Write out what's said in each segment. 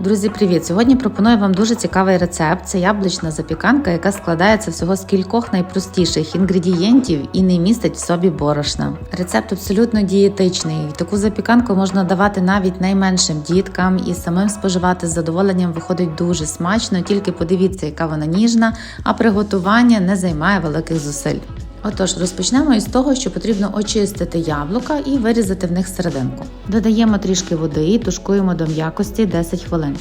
Друзі, привіт! Сьогодні пропоную вам дуже цікавий рецепт. Це яблучна запіканка, яка складається всього з кількох найпростіших інгредієнтів і не містить в собі борошна. Рецепт абсолютно дієтичний. Таку запіканку можна давати навіть найменшим діткам і самим споживати з задоволенням виходить дуже смачно. Тільки подивіться, яка вона ніжна, а приготування не займає великих зусиль. Отож, розпочнемо із того, що потрібно очистити яблука і вирізати в них серединку. Додаємо трішки води і тушкуємо до м'якості 10 хвилин.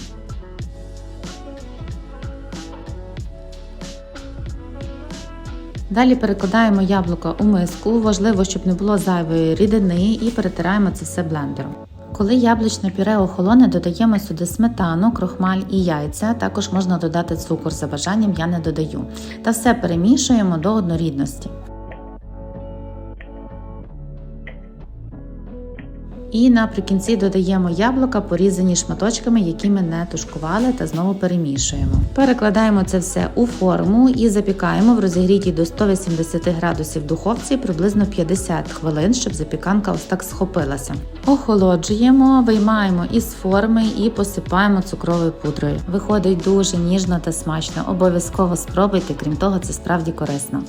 Далі перекладаємо яблука у миску. Важливо, щоб не було зайвої рідини, і перетираємо це все блендером. Коли яблучне пюре охолоне, додаємо сюди сметану, крохмаль і яйця. Також можна додати цукор за бажанням, я не додаю. Та все перемішуємо до однорідності. І наприкінці додаємо яблука, порізані шматочками, які ми не тушкували, та знову перемішуємо. Перекладаємо це все у форму і запікаємо в розігрітій до 180 градусів духовці приблизно 50 хвилин, щоб запіканка ось так схопилася. Охолоджуємо, виймаємо із форми і посипаємо цукровою пудрою. Виходить дуже ніжно та смачно. Обов'язково спробуйте, крім того, це справді корисно.